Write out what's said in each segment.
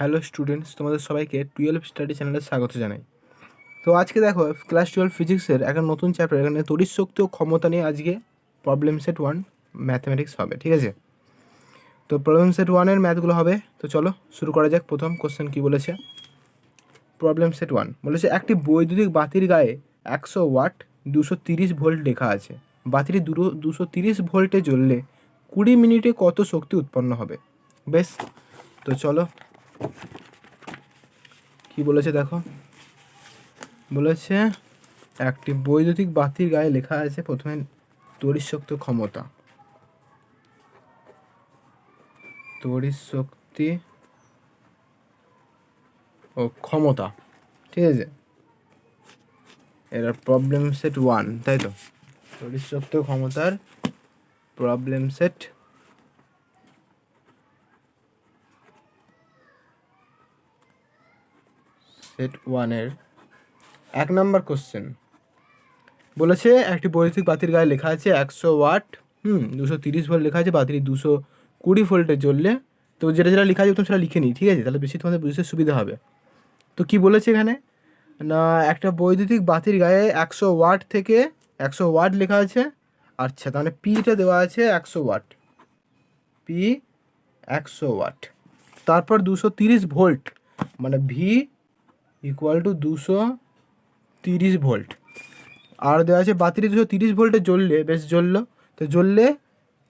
Hello students, তোমাদের সবাইকে twelve study চ্যানেলে স্বাগত জানাই। তো আজকে দেখো, ক্লাস টুয়েলভ ফিজিক্সের একটা নতুন চ্যাপ্টার এখানে তড়িৎ শক্তি ও ক্ষমতা নিয়ে আজকে প্রবলেম সেট ওয়ান ম্যাথমেটিক্স হবে, ঠিক আছে? তো প্রবলেম সেট ওয়ানের ম্যাথগুলো হবে, তো চলো শুরু করা যাক। প্রথম কোশ্চেন কী বলেছে? প্রবলেম সেট ওয়ান বলেছে, একটি বৈদ্যুতিক বাতির গায়ে একশো ওয়াট দুশো তিরিশ ভোল্ট লেখা আছে। বাতিটি দুটো, দুশো তিরিশ ভোল্টে জ্বললে কুড়ি মিনিটে কত শক্তি উৎপন্ন হবে? বেশ, তো চলো কি বলেছে দেখো? বলেছে, একটি বৈদ্যুতিক বাতির গায়ে লেখা আছে প্রথমে তড়িৎ শক্তি ক্ষমতা। তড়িৎ শক্তি ও ক্ষমতা, ঠিক আছে? এরা প্রবলেম সেট ওয়ান তাই তো? তড়িৎ শক্তি ক্ষমতার প্রবলেম সেট সেট ওয়ানের এক নম্বর কোশ্চেন। বলেছে, একটি বৈদ্যুতিক বাতির গায়ে লেখা আছে একশো ওয়াট, হুম, দুশো তিরিশ ভোল্ট লেখা আছে, বাতিটি দুশো কুড়ি ভোল্টে জ্বললে। তো যেটা যেটা লেখা আছে তুমি সেটা লিখে নিই, ঠিক আছে? তাহলে বেশি তোমাদের বুঝতে সুবিধা হবে। তো কি বলেছে এখানে? না, একটা বৈদ্যুতিক বাতির গায়ে একশো ওয়াট থেকে একশো ওয়াট লেখা আছে। আচ্ছা তাহলে পিটা দেওয়া আছে একশো ওয়াট। পি একশো ওয়াট। তারপর দুশো তিরিশ ভোল্ট মানে ভি ইকুয়াল টু দুশো তিরিশ ভোল্ট আর দেওয়া আছে বাতিরি দুশো তিরিশ ভোল্টে জ্বললে, বেশ জ্বললো, তো জ্বললে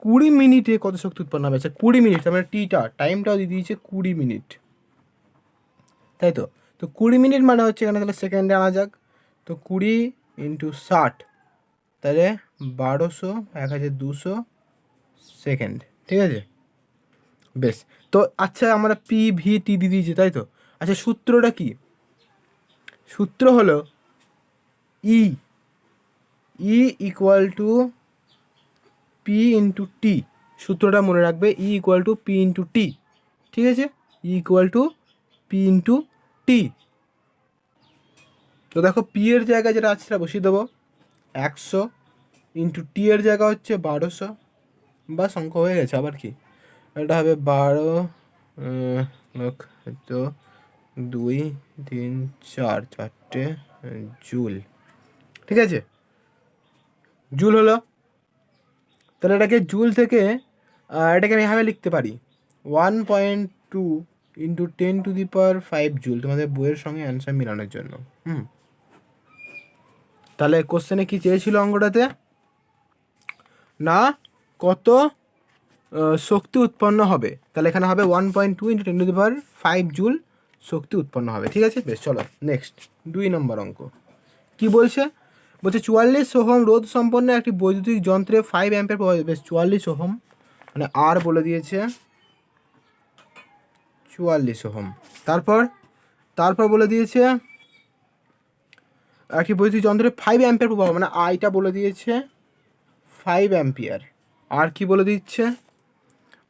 কুড়ি মিনিটে কত শক্তি উৎপন্ন হবে? আচ্ছা কুড়ি মিনিট মানে টিটা টাইমটাও দিয়ে দিয়েছে কুড়ি মিনিট। তাই তো? তো কুড়ি মিনিট মানে হচ্ছে এখানে তাহলে সেকেন্ডে আনা যাক। তো কুড়ি ইন্টু ষাট, তাহলে বারোশো, এক হাজার দুশো সেকেন্ড ঠিক আছে? বেশ, তো আচ্ছা আমরা পি ভি টি দিয়ে দিয়েছি, তাই তো? আচ্ছা সূত্রটা কি? সূত্র হলো E E equal to P into T সূত্রটা মনে রাখবে E equal to P into T ঠিক আছে? E equal to P into T তো দেখো পি এর জায়গায় যেটা আছে সেটা বসিয়ে দেবো। একশো ইন্টু টি এর জায়গা হচ্ছে বারোশো। বা সংখ্যা হয়ে গেছে আবার কি? এটা হবে বারো আহ, লোক তো দুই, তিন, চার, চারটে জুল। ঠিক আছে? জুল হলো? তাহলে এটাকে জুল থেকে এটাকে আমি এভাবে লিখতে পারি। One point two into ten to the power five joule, তোমাদের বইয়ের সঙ্গে অ্যান্সার মেলানোর জন্য। হুম। তাহলে কোশ্চেনে কি চেয়েছিল অঙ্কটাতে? না, কত শক্তি উৎপন্ন হবে? তাহলে এখানে হবে one point two into ten to the power five joule. শক্তি উৎপন্ন হবে। ঠিক আছে? বেশ, চলো নেক্সট দুই নম্বর অঙ্ক। কি বলছে? বলছে, চুয়াল্লিশ ওহম রোধ সম্পন্ন একটি বৈদ্যুতিক যন্ত্রে ফাইভ অ্যাম্পের প্রভাব বেশ, চুয়াল্লিশ ওহম মানে আর বলে দিয়েছে। চুয়াল্লিশ ওহম। তারপর তারপর বলে দিয়েছে, একটি বৈদ্যুতিক যন্ত্রে ফাইভ অ্যাম্পের প্রভাব মানে আইটা বলে দিয়েছে ফাইভ অ্যাম্পিয়ার আর কি বলে দিচ্ছে?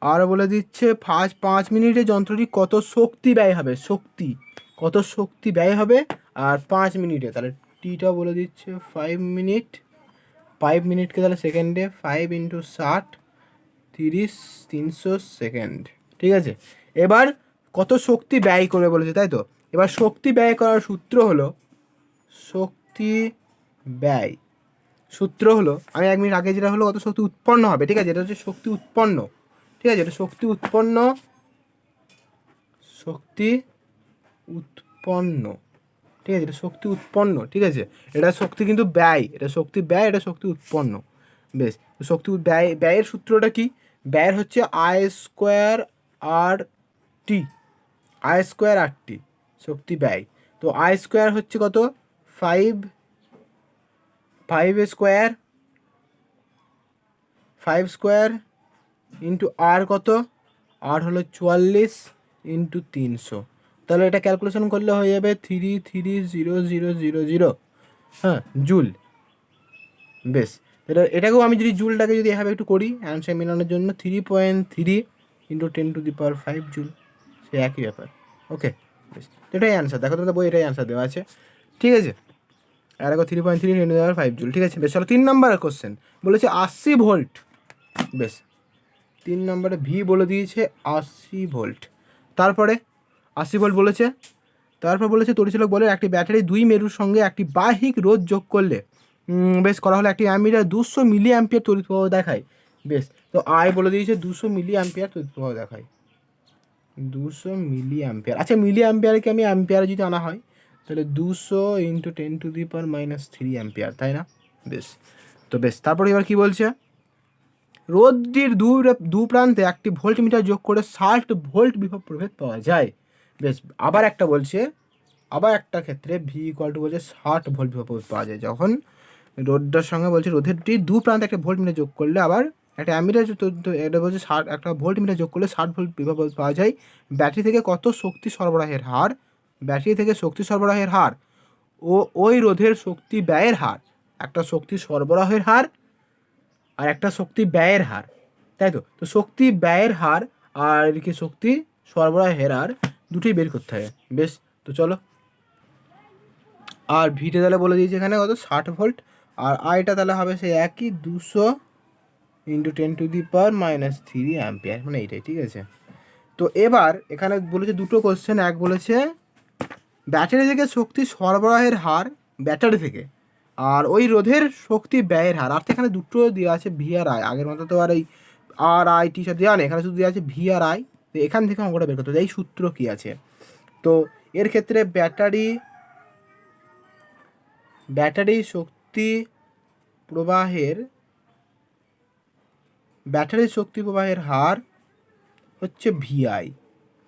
আর বলে দিচ্ছে ফার্স্ট পাঁচ মিনিটে যন্ত্রটি কত শক্তি ব্যয় হবে? শক্তি, কত শক্তি ব্যয় হবে? আর পাঁচ মিনিটে, তাহলে টিটা বলে দিচ্ছে ফাইভ মিনিট ফাইভ মিনিটকে তাহলে সেকেন্ডে ফাইভ ইন্টু ষাট, তিরিশ, তিনশো সেকেন্ড ঠিক আছে? এবার কত শক্তি ব্যয় করবে বলেছে, তাই তো? এবার শক্তি ব্যয় করার সূত্র হলো, শক্তি ব্যয়, সূত্র হলো, আমি এক মিনিট আগে যেটা হলো, কত শক্তি উৎপন্ন হবে, ঠিক আছে? এটা হচ্ছে শক্তি উৎপন্ন। ঠিক আছে, এটা শক্তি উৎপন্ন। শক্তি উৎপন্ন। ঠিক আছে, এটা শক্তি উৎপন্ন, ঠিক আছে? এটা শক্তি কিন্তু ব্যয়, এটা শক্তি ব্যয়, এটা শক্তি উৎপন্ন। বেশ শক্তি ব্যয়, ব্যয়ের সূত্রটা কি? ব্যয়ের হচ্ছে I square R T I square R T শক্তি ব্যয়। তো আই স্কোয়ার হচ্ছে কত? Five five square five square into R কত? আর হলো চুয়াল্লিশ ইন্টু তিনশো। তাহলে এটা ক্যালকুলেশন করলে হয়ে যাবে three three zero zero zero zero হ্যাঁ জুল বেশ এটা এটাকেও আমি যদি জুলটাকে যদি এভাবে একটু করি, অ্যান্সার মেলানোর জন্য three point three into ten to the power five joule সে একই ব্যাপার। ওকে বেশ এটাই অ্যান্সার দেখো তোমাদের বই, এটাই অ্যান্সার দেওয়া আছে। ঠিক আছে? আর দেখো three point three ten to the power five joule ঠিক আছে? বেশ, চলো তিন নম্বর কোশ্চেন বলেছে আশি ভোল্ট বেশ তিন নম্বরে ভি বলে দিয়েছে আশি ভোল্ট। তারপরে আশি ভোল্ট বলেছে, তারপর বলেছে তড়িচালক বলে একটি ব্যাটারি দুই মেরুর সঙ্গে একটি বাহিক রোধ যোগ করলে বেশ করা হলে একটি অ্যামিটার দুশো মিলি অ্যাম্পিয়ার তড়িৎ প্রবাহ দেখায়। বেশ, তো আই বলে দিয়েছে দুশো মিলি অ্যাম্পিয়ার তড়িৎ প্রবাহ দেখায়। দুশো মিলি অ্যাম্পিয়ার আচ্ছা মিলি অ্যাম্পিয়ারকে আমি অ্যাম্পিয়ারে যদি আনা হয়, তাহলে দুশো into ten to the power minus three ampere, তাই না? বেশ, তো বেশ, তারপরে এবার কি বলছে? রোদটির দু দু প্রান্তে একটি ভোল্টমিটার যোগ করে ষাট ভোল্ট বিভব প্রভেদ পাওয়া যায়। বেশ, আবার একটা বলছে, আবার একটা ক্ষেত্রে ভি ইকুয়াল টু বলছে ষাট ভোল্ট বিভব প্রভেদ পাওয়া যায়। যখন রোদটার সঙ্গে বলছে রোধেরটি দু প্রান্তে একটা ভোল্ট মিটার যোগ করলে আবার একটা অ্যামিটার এটা বলছে ষাট, একটা ভোল্ট মিটার যোগ করলে ষাট ভোল্ট বিভব পাওয়া যায়। ব্যাটারি থেকে কত শক্তি সরবরাহের হার? ব্যাটারি থেকে শক্তি সরবরাহের হার ও ওই রোধের শক্তি ব্যয়ের হার, একটা শক্তি সরবরাহের হার আর একটা শক্তি ব্যয়ের হার, তাই তো? তো শক্তি ব্যয়ের হার আর এদিকে শক্তি সরবরাহের হার দুটোই বের করতে হবে বেশ, তো চলো। আর ভিটে তাহলে বলে দিয়েছে এখানে কত? ষাট ভোল্ট। আর আইটা তাহলে হবে সেই একই দুশো into ten to the power minus three ampere মানে এইটাই, ঠিক আছে? তো এবার এখানে বলেছে দুটো কোশ্চেন এক বলেছে ব্যাটারি থেকে শক্তি সরবরাহের হার ব্যাটারি থেকে। আর ওই রোধের শক্তি ব্যয়ের হার। আর এখানে দুটো দেওয়া আছে ভি আর আই আগের মতো তো আর এই আর আই টি সব দেওয়া নেই। এখানে শুধু দেওয়া আছে ভি আর আই তো এখান থেকে অঙ্কটা বের করতে হবে। এই সূত্র কী আছে? তো এর ক্ষেত্রে ব্যাটারি ব্যাটারি শক্তি প্রবাহের, ব্যাটারি শক্তি প্রবাহের হার হচ্ছে ভিআই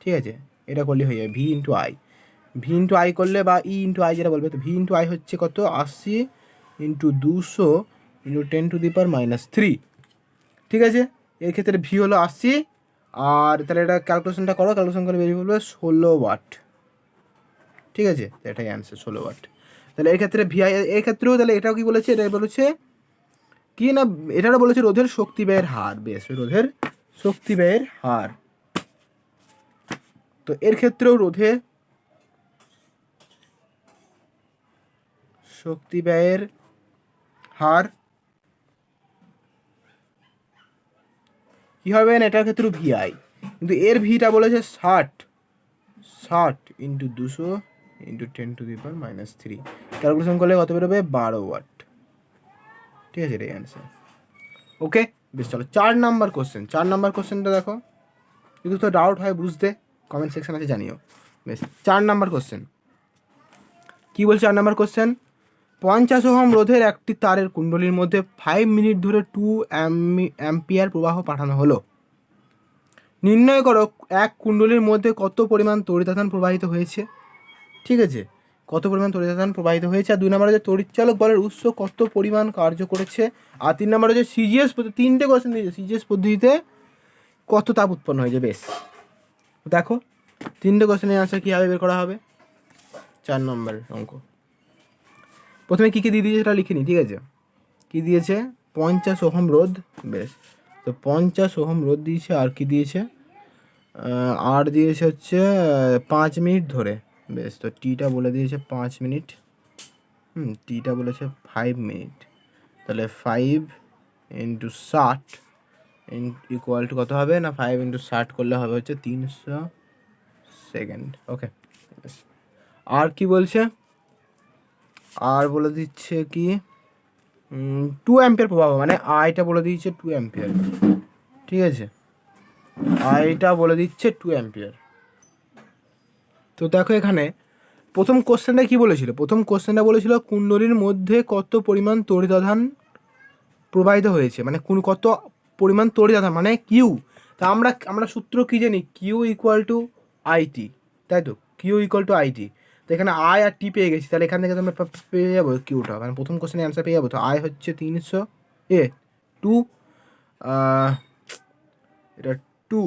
ঠিক আছে? এটা করলে হয়ে যাবে। V into I V into I করলে বা ই ইন্টু আই যেটা বলবে, তো ভি ইন্টু আই হচ্ছে কত? আশি ইন্টু দুশো into ten to the power minus three ঠিক আছে? এর ক্ষেত্রে ভি হলো আশি, আর তাহলে এটা ক্যালকুলেশনটা করো ক্যালকুলেশন করে বেরিয়ে বলবে ষোলো ওয়াট ঠিক আছে? এটাই অ্যান্সার ষোলো ওয়াট তাহলে এই ক্ষেত্রে ভিআই এই ক্ষেত্রেও তাহলে এটাও কি বলেছে? এটা বলেছে কি না, এটারও বলেছে রোধের শক্তি ব্যয়ের হার। বেশ, রোধের শক্তি ব্যয়ের হার। তো এর ক্ষেত্রেও রোধে শক্তি ব্যয়ের হার। কি হবে না? এটার ক্ষেত্রে ভিআই কিন্তু এর ভিটা বলেছে ষাট। ষাট ইন্টু দুশো into ten to the power minus three calculation করলে কত বেরোবে? বারো ওয়াট ঠিক আছে, এটাই অ্যান্সার ওকে বেশ, চলো, চার নাম্বার কোশ্চেন চার নাম্বার কোশ্চেনটা দেখো। যদি তো ডাউট হয়, বুঝতে কমেন্ট সেকশন আছে, জানিও। বেশ, চার নাম্বার কোশ্চেন কী বলছে চার নাম্বার কোশ্চেন পঞ্চাশ ওহম রোধের একটি তারের কুণ্ডলীর মধ্যে ফাইভ মিনিট ধরে টু অ্যাম্পিয়ার প্রবাহ পাঠানো হলো। নির্ণয় করো, এক কুণ্ডলীর মধ্যে কত পরিমাণ তড়িতাধান প্রবাহিত হয়েছে? ঠিক আছে? কত পরিমাণ তড়িতাধান প্রবাহিত হয়েছে? আর দুই নম্বরে যে তড়িৎচালক বলের উৎস কত পরিমাণ কার্য করেছে? আর তিন নম্বরে যে সিজিএস পদ্ধতি তিনটে কোশ্চেন দিয়েছে। সিজিএস পদ্ধতিতে কত তাপ উৎপন্ন হয়েছে? বেশ। দেখো, তিনটে কোশ্চেনের আনসার কীভাবে বের করা হবে? চার নম্বর অঙ্ক। প্রথমে কী কী দিয়ে দিয়েছে সেটা লিখিনি ঠিক আছে? কী দিয়েছে? পঞ্চাশ ওহম রোদ বেশ। তো পঞ্চাশ ওহম রোদ দিয়েছে, আর কি দিয়েছে? আর দিয়েছে হচ্ছে পাঁচ মিনিট ধরে, বেশ। তো টিটা বলে দিয়েছে পাঁচ মিনিট। হুম, টিটা বলেছে ফাইভ মিনিট। তাহলে ফাইভ ইন্টু ষাট ইকুয়াল টু কত হবে? না, ফাইভ ইন্টু ষাট করলে হবে হচ্ছে তিনশো সেকেন্ড। ওকে আর কি বলছে? আর বলে দিচ্ছে কি? টু অ্যাম্পিয়ার প্রভাব মানে আইটা বলে দিচ্ছে টু অ্যাম্পিয়ার ঠিক আছে? আইটা বলে দিচ্ছে টু অ্যাম্পিয়ার তো দেখো এখানে, প্রথম কোশ্চেনটা কি বলেছিল? প্রথম কোশ্চেনটা বলেছিল, কুণ্ডলীর মধ্যে কত পরিমাণ তড়িতাধান প্রবাহিত হয়েছে? মানে কোন, কত পরিমাণ তড়িতাধান মানে কিউ তা আমরা আমরা সূত্র কি জানি? কিউ ইকুয়াল টু আইটি তাই তো? কিউ ইকুয়াল টু আইটি তো এখানে আই আর টি পেয়ে গেছি, তাহলে এখান থেকে তোমরা পেয়ে যাব, কিউটা। মানে প্রথম কোশ্চেনের অ্যান্সার পেয়ে যাব। তো আই হচ্ছে তিনশো, এ টু এটা টু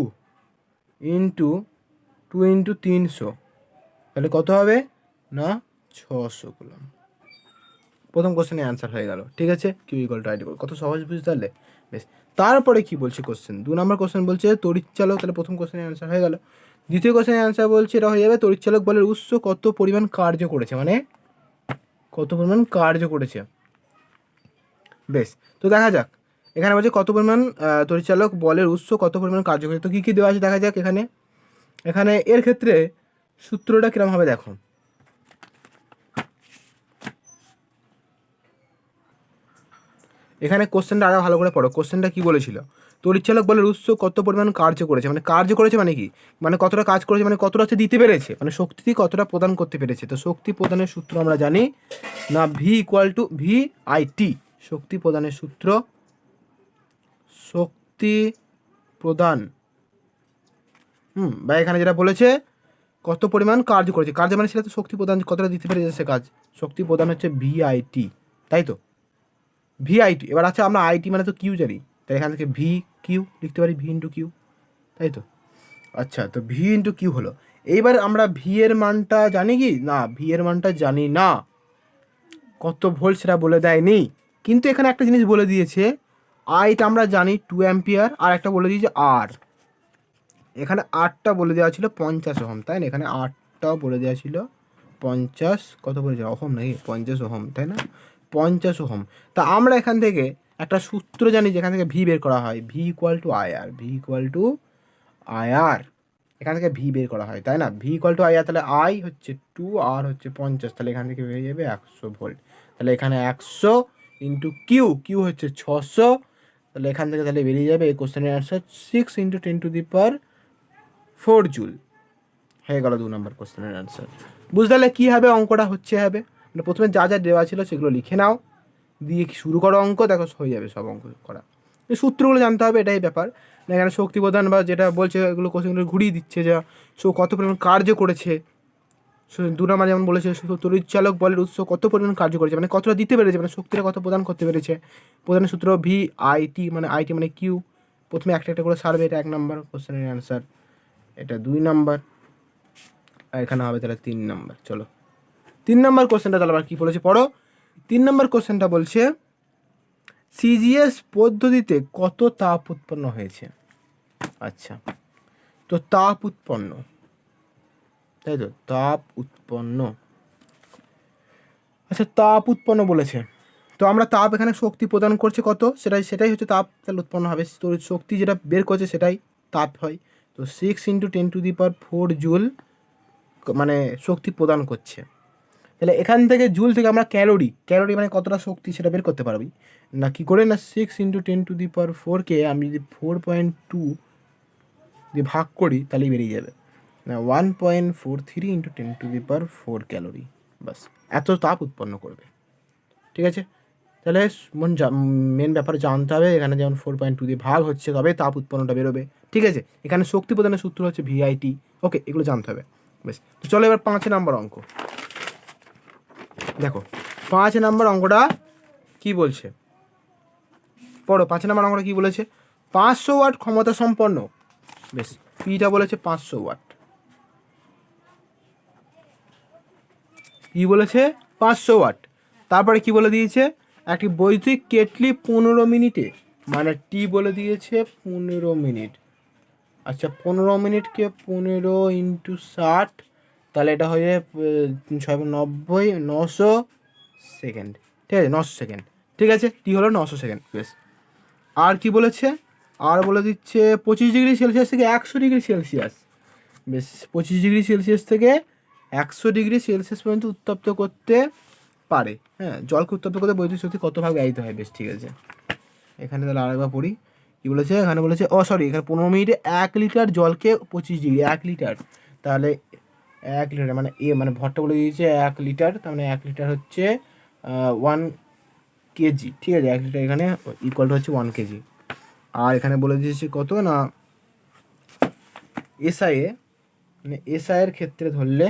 ইন্টু টু ইন্টু তিনশো। তাহলে কত হবে? না, ছশো কুলম। প্রথম কোশ্চেনে অ্যান্সার হয়ে গেল, ঠিক আছে? কিউ ইকুয়াল টু আইডি কত সহজ বুঝতে পারলে? বেশ। তারপরে কি বলছে কোশ্চেন দু নম্বর কোশ্চেন বলছে তড়িৎচালক তাহলে প্রথম কোশ্চেনের অ্যান্সার হয়ে গেল। দ্বিতীয় কোশ্চেনের অ্যান্সার বলছে এটা হয়ে যাবে তড়িৎচালক বলের উৎস কত পরিমাণ কার্য করেছে মানে কত পরিমাণ কার্য করেছে। বেশ তো দেখা যাক এখানে বলছে কত পরিমাণ আহ, তড়িৎচালক বলের উৎস কত পরিমাণ কার্য করেছে তো কী কী দেওয়া আছে দেখা যাক এখানে। এখানে এর ক্ষেত্রে সূত্রটা কীরকম হবে দেখো। এখানে কোশ্চেনটা আরও ভালো করে পড়ো কোশ্চেনটা কী বলেছিল? তড়িৎচালক বলের উৎস কত পরিমাণ কার্য করেছে? মানে কার্য করেছে মানে কি? মানে কতটা কাজ করেছে মানে কতটা হচ্ছে দিতে পেরেছে? মানে শক্তি কতটা প্রদান করতে পেরেছে? তো শক্তি প্রদানের সূত্র আমরা জানি না V equal to V I T শক্তি প্রদানের সূত্র শক্তি প্রদান। হুম, বা এখানে যেটা বলেছে, কত পরিমাণ কার্য করেছে? কার্য মানে সেটা তো শক্তি প্রদান, কতটা দিতে পেরেছে সে কাজ? শক্তি প্রদান হচ্ছে ভিআইটি তাই তো? ভি ভিআইটি এবার আছে আমরা আইটি মানে তো কিউ জানি? তাই এখান থেকে ভি কিউ লিখতে পারি ভি ইন্টু কিউ তাই তো? আচ্ছা তো ভি ইন্টু কিউ হলো। এইবার আমরা ভি এর মানটা জানি কি? না ভি এর মানটা জানি না। কত ভোল্ট সেটা বলে দেয়নি। কিন্তু এখানে একটা জিনিস বলে দিয়েছে। আইটা আমরা জানি টু অ্যাম্পিয়ার আর একটা বলে দিয়েছে আর এখানে আটটা বলে দেওয়া ছিল পঞ্চাশ ওহম, তাই না? এখানে আটটাও বলে দেওয়া ছিল পঞ্চাশ, কত বলেছে? অহম নাকি? পঞ্চাশ ওহম, তাই না? পঞ্চাশ ওহম। তা আমরা এখান থেকে একটা সূত্র জানি যেখান থেকে ভি বের করা হয়। V equal to I R V equal to I R এখান থেকে ভি বের করা হয়, তাই না? V equal to I R তাহলে আই হচ্ছে টু আর হচ্ছে পঞ্চাশ। তাহলে এখান থেকে বেরিয়ে যাবে একশো ভোল্ট। তাহলে এখানে একশো ইন্টু কিউ কিউ হচ্ছে ছশো। তাহলে এখান থেকে তাহলে বেরিয়ে যাবে, এই কোশ্চেনের answer six into ten to the power four joule হয়ে গেল দু নম্বর কোশ্চেনের অ্যান্সার বুঝতে পারলে কী হবে? অঙ্কটা হচ্ছে হবে। মানে প্রথমে যা যা দেওয়া ছিল সেগুলো লিখে নাও। দিয়ে কি শুরু করো অঙ্ক? দেখো, হয়ে যাবে সব অঙ্ক করা। সূত্রগুলো জানতে হবে, এটাই ব্যাপার। না, এখানে শক্তি প্রদান বা যেটা বলছে, এগুলো কোশ্চেনগুলো ঘুরিয়ে দিচ্ছে যা। সো, কত পরিমাণ কার্য করেছে? দু নম্বর যেমন বলেছে শুধু তড়িৎচালক বলের উৎস কত পরিমাণ কার্য করেছে? মানে কতটা দিতে পেরেছে? মানে শক্তিটা কত প্রদান করতে পেরেছে? প্রদানের সূত্র ভি আইটি মানে আইটি মানে কিউ প্রথমে একটা একটা করে সারবে এটা এক নম্বর কোশ্চেনের অ্যান্সার এটা দুই নাম্বার আর এখানে হবে তাহলে তিন নাম্বার চলো। তিন নাম্বার কোশ্চেনটা তাহলে আবার কী বলেছে? পড়ো। তিন নাম্বার কোশ্চেনটা বলছে সিজিএস পদ্ধতিতে কত তাপ উৎপন্ন হয়েছে? আচ্ছা তো তাপ উৎপন্ন, তাই তো? তাপ উৎপন্ন। আচ্ছা তাপ উৎপন্ন বলেছে। তো আমরা তাপ এখানে শক্তি প্রদান করছে কত? সেটাই সেটাই হচ্ছে তাপ, তাহলে উৎপন্ন হবে। তো শক্তি যেটা বের করছে সেটাই তাপ হয়। তো six into ten to the power four joule মানে শক্তি প্রদান করছে। তাহলে এখান থেকে জুল থেকে আমরা ক্যালোরি ক্যালোরি মানে কতটা শক্তি সেটা বের করতে পারবি। না, কি করে? না six into ten to the power ফোরকে আমি যদি ফোর পয়েন্ট টু দিয়ে ভাগ করি, তাহলেই বেরিয়ে যাবে। না one point four three into ten to the power four calorie বাস এত তাপ উৎপন্ন করবে। ঠিক আছে? তাহলে মন মেন ব্যাপার জানতে হবে, এখানে যেমন ফোর পয়েন্ট টু দিয়ে ভাগ হচ্ছে তবে তাপ উৎপন্নটা বেরোবে। ঠিক আছে? এখানে শক্তি প্রদানের সূত্র হচ্ছে ভিআইটি ওকে এগুলো জানতে হবে। বেশ তো চলো এবার পাঁচ নাম্বার অঙ্ক। দেখো, পাঁচ নাম্বার অঙ্কটা কি বলছে? পড়ো, পাঁচ নাম্বার অঙ্কটা কি বলেছে? পাঁচশো ওয়াট ক্ষমতা সম্পন্ন। বেশ, পিটা বলেছে পাঁচশো ওয়াট। কি বলেছে? পাঁচশো ওয়াট। তারপরে কি বলে দিয়েছে? একটি বৈদ্যুতিক কেটলি পনেরো মিনিটে মানে টি বলে দিয়েছে পনেরো মিনিট। আচ্ছা পনেরো মিনিটকে পনেরো ইন্টু ষাট তাহলে এটা হয়ে ছয় নব্বই, নশো সেকেন্ড। ঠিক আছে, নশো সেকেন্ড। ঠিক আছে, টি হলো নশো সেকেন্ড। বেশ আর কি বলেছে? আর বলে দিচ্ছে পঁচিশ ডিগ্রি সেলসিয়াস থেকে একশো ডিগ্রি সেলসিয়াস। বেশ পঁচিশ ডিগ্রি সেলসিয়াস থেকে একশো ডিগ্রি সেলসিয়াস পর্যন্ত উত্তপ্ত করতে পারে। হ্যাঁ জলকে উত্তপ্ত করতে বৈদ্যুতিক শক্তি কত ভাগ ব্যয়িত হয়? বেশ ঠিক আছে। এখানে তাহলে আরেকবার পড়ি। কী বলেছে? এখানে বলেছে, ও সরি এখানে পনেরো মিনিটে এক লিটার জলকে পঁচিশ ডিগ্রি, এক লিটার। তাহলে এক লিটার মানে এ মানে ভরটা বলে দিয়েছে এক লিটার, তার মানে এক লিটার হচ্ছে ওয়ান কেজি, ঠিক আছে? এক লিটার এখানে ইকুয়াল হচ্ছে ওয়ান কেজি। আর এখানে বলে দিয়েছে কত না এসআইএ মানে এসআইয়ের ক্ষেত্রে ধরলে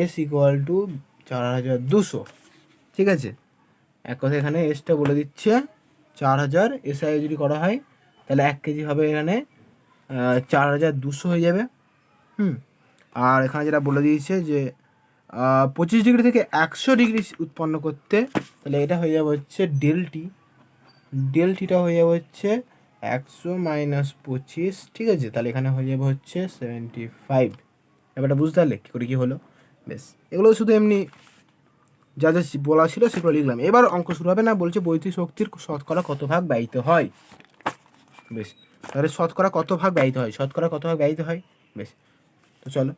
এস ইকুয়াল টু চার হাজার দুশো, ঠিক আছে? এক কথা এখানে এসটা বলে দিচ্ছে, চার হাজার এসআই যদি করা হয়, তাহলে এক কেজি হবে এখানে চার হাজার দুশো হয়ে যাবে। হুম? আর এখানে যেটা বলে দিয়েছে যে পঁচিশ ডিগ্রি থেকে একশো ডিগ্রি উৎপন্ন করতে, তাহলে এটা হয়ে যাবে হচ্ছে ডেলটি ডেলটিটা হয়ে যাবে হচ্ছে একশো মাইনাস পঁচিশ, ঠিক আছে? তাহলে এখানে হয়ে যাবে হচ্ছে সেভেন্টি ফাইভ। ব্যাপারটা বুঝতে পারলে? কী করে কী হলো? বেশ এগুলো শুধু এমনি যা যা বলা ছিল সেগুলো লিখলাম। এবার অঙ্ক শুরু হবে না, বলছে বৈদ্যুতিক শক্তির শতকরা কত ভাগ ব্যয়িত হয়? বেশ তাহলে শতকরা কত ভাগ ব্যয়িত হয়? শতকরা কত ভাগ ব্যয়িত হয়? বেশ তো চলো।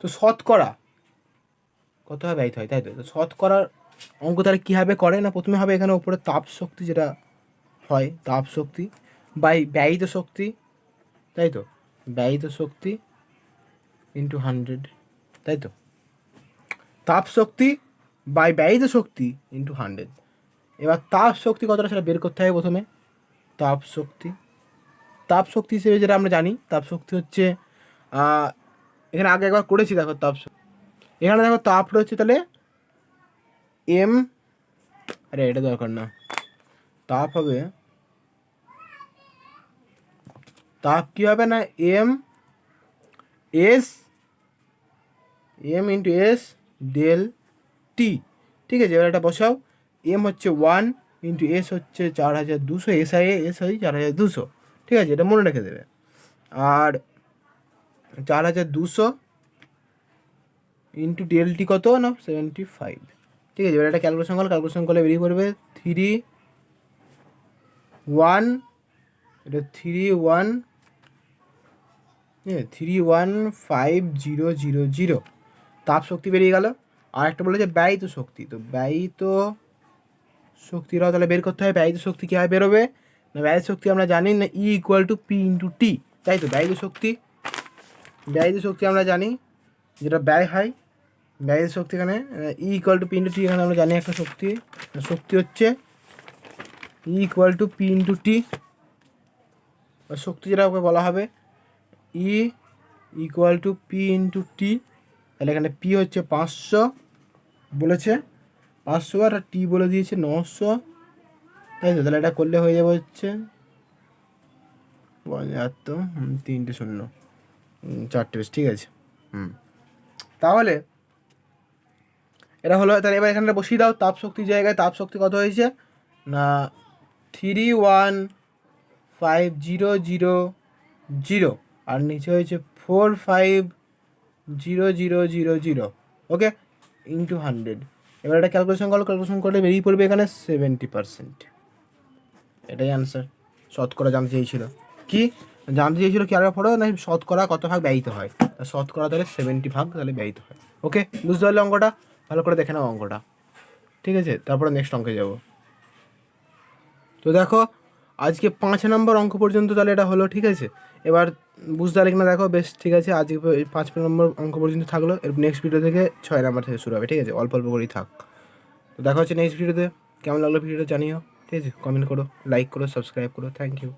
তো শতকরা কত হয় ব্যয়িত হয় তাই তো শতকরার অঙ্ক তাহলে কীভাবে করে? না প্রথমে হবে এখানে উপরে তাপ শক্তি যেটা হয়, তাপ শক্তি বাই ব্যয়িত শক্তি, তাই তো? ব্যয়িত শক্তি ইন্টু হান্ড্রেড তাই তো? তাপ শক্তি বাই ব্যয়িত শক্তি ইন্টু হান্ড্রেড এবার তাপ শক্তি কতটা সেটা বের করতে হবে প্রথমে। তাপ শক্তি। তাপ শক্তি হিসেবে যেটা আমরা জানি, তাপ শক্তি হচ্ছে এখানে আগে একবার করেছি দেখো তাপ এখানে দেখো তাপটা হচ্ছে তাহলে এম আরে এটা দরকার না। তাপ হবে তাপ কী হবে না M S M into S delta ঠিক আছে, এবার এটা বসাও। এম হচ্ছে ওয়ান ইন্টু এস হচ্ছে চার হাজার দুশো এস আই এস হয় চার হাজার দুশো। ঠিক আছে, এটা মনে রেখে দেবে। আর চার হাজার দুশো ইন্টু ডেল টি কত? না সেভেন্টি ফাইভ ঠিক আছে, এবার একটা ক্যালকুলেশন করলে ক্যালকুলেশন করলে বেরিয়ে পড়বে থ্রি ওয়ান এটা three one three one five zero zero zero তাপ শক্তি বেরিয়ে গেল। আর একটা বলে যে ব্যয়িত শক্তি, তো ব্যয়িত শক্তিরাও তাহলে বের করতে হবে ব্যয়িত শক্তি কীভাবে বেরোবে? না, ব্যয়িত শক্তি আমরা জানি না E equal to P into T তাই তো, ব্যয়িত শক্তি ব্যয়িত শক্তি আমরা জানি, যেটা ব্যয় হয়। ব্যয়িত শক্তি এখানে E equal to P into T এখানে আমরা জানি একটা শক্তি। শক্তি হচ্ছে E equal to P into T শক্তি যেটা ওকে বলা হবে E equal to P into T তাহলে এখানে পি হচ্ছে পাঁচশো, বলেছে। পাঁচশো আর টি বলে দিয়েছে নশো। তাই তো, তাহলে এটা করলে হয়ে যাবে হচ্ছে। তিনটে শূন্য। চারটে বেশ ঠিক আছে। হুম। তাহলে এটা হলো তাহলে এবার এখানে বসিয়ে দাও তাপ শক্তির জায়গায় তাপ শক্তি কত হয়েছে? না three one five zero zero zero আর নিচে হয়েছে four five zero zero zero zero okay into hundred এবার এটা ক্যালকুলেশন করো ক্যালকুলেশন করলে বেরিয়ে পড়বে এখানে সেভেন্টি পার্সেন্ট এটাই আনসার শতকরা জানতে চেয়েছিল কি? জানতে চেয়েছিল কি আরও পড়ো? না শতকরা কত ভাগ ব্যয়িত হয়? শতকরা তাহলে সেভেন্টি ভাগ তাহলে ব্যয়িত হয়। ওকে বুঝতে পারলে অঙ্কটা? ভালো করে দেখে নাও অঙ্কটা। ঠিক আছে? তারপরে নেক্সট অঙ্কে যাব। তো দেখো, আজকে পাঁচ নম্বর অঙ্ক পর্যন্ত তাহলে এটা হলো, ঠিক আছে? এবার বুঝতে পারলে কিনা দেখো, বেশ ঠিক আছে, আজকে পাঁচ নম্বর অঙ্ক পর্যন্ত থাকল। এর নেক্সট ভিডিও থেকে ছয় নম্বর থেকে শুরু হবে, ঠিক আছে? অল্প অল্প করেই থাক। তো দেখা হচ্ছে নেক্সট ভিডিওতে কেমন লাগল ভিডিওটা জানিও, ঠিক আছে? কমেন্ট করো লাইক করো সাবস্ক্রাইব করো। Thank you